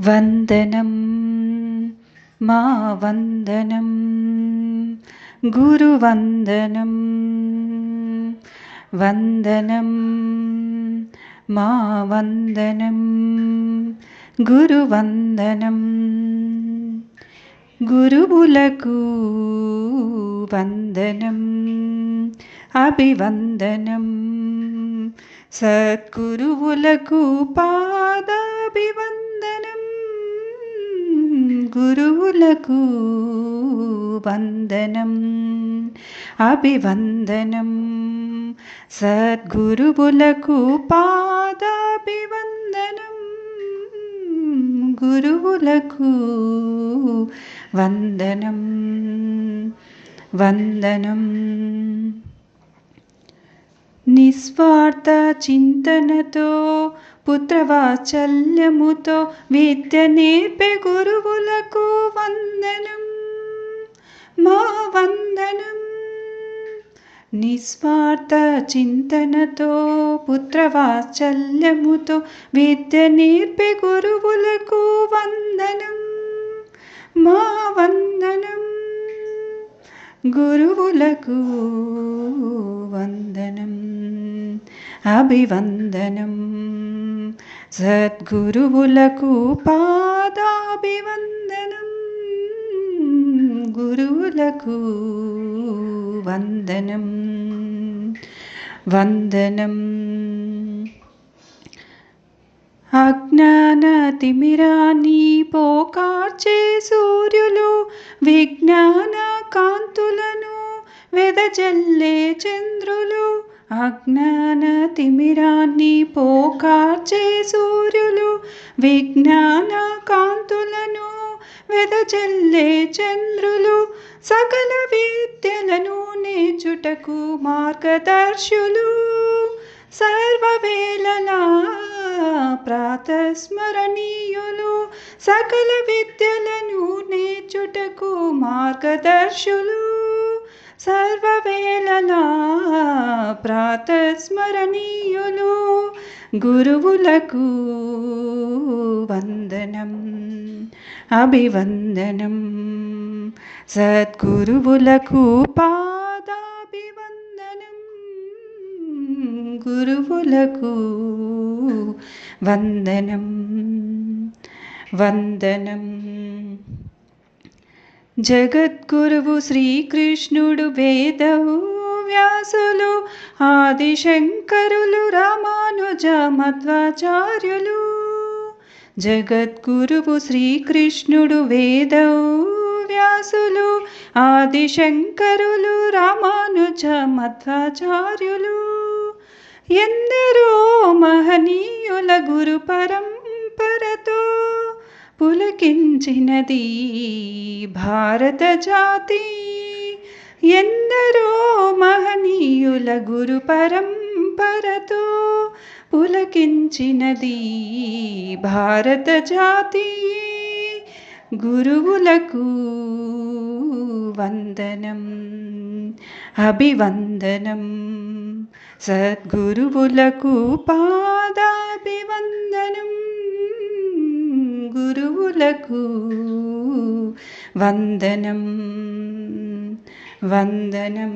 वन्दनं मा वन्दनं गुरुवन्दनं वन्दनं मा वन्दनं गुरुवन्दनं गुरुबुलकु वन्दनम्। अभिवन्दनं सद्गुरुबुलकु पादाभिवन्दनं గురువులకు వందనం అభివందనం సద్గురువులకు పాదాభివందనం గురువులకు వందనం వందనం నిస్వార్థ చింతనతో పుత్రవాత్సల్యముతో విద్య నేర్పే గురువులకు వందనం మా వందనం నిస్వార్థ చింతనతో పుత్రవాత్సల్యముతో విద్య నేర్పే గురువులకు వందనం మా వందనం గురువులకు వందనం అభివందనం సద్గురువులకు పాదాభివందనం. గురువులకు వందనం. వందనం. అజ్ఞాన తిమిరాన్ని పోకార్చే సూర్యులు విజ్ఞాన కాంతులను వెదజల్లే చంద్రులు అజ్ఞాన తిమిరాన్ని పోకార్చే సూర్యులు విజ్ఞాన కాంతులను వెదజల్లే చంద్రులు సకల విద్యలను నేర్చుటకు మార్గదర్శులు. సర్వవేళలా ప్రాతస్మరణీయులు సకల విద్యలను నేర్చుటకు మార్గదర్శులు. సర్వవేళలా ప్రాతస్మరణీయులు గురువులకు వందనం అభివందనం సద్గురువులకు పాదాభివందనం గురువులకు వందనం వందనం జగద్గురువు శ్రీకృష్ణుడు వేదవు వ్యాసులు ఆదిశంకరులు రామానుజ మధ్వాచార్యులు. జగద్గురువు శ్రీకృష్ణుడు వేదవు వ్యాసులు ఆదిశంకరులు రామానుజ మధ్వాచార్యులు. ఎందరో మహనీయుల గురు పరంపరతో పులకించినది భారత జాతి. ఎందరో మహనీయుల గురు పరంపరతో పులకించినది భారత జాతి. గురువులకు వందనం అభివందనం. సద్గురువులకు పాదాభివందనం. గురువులకు వందనం వందనం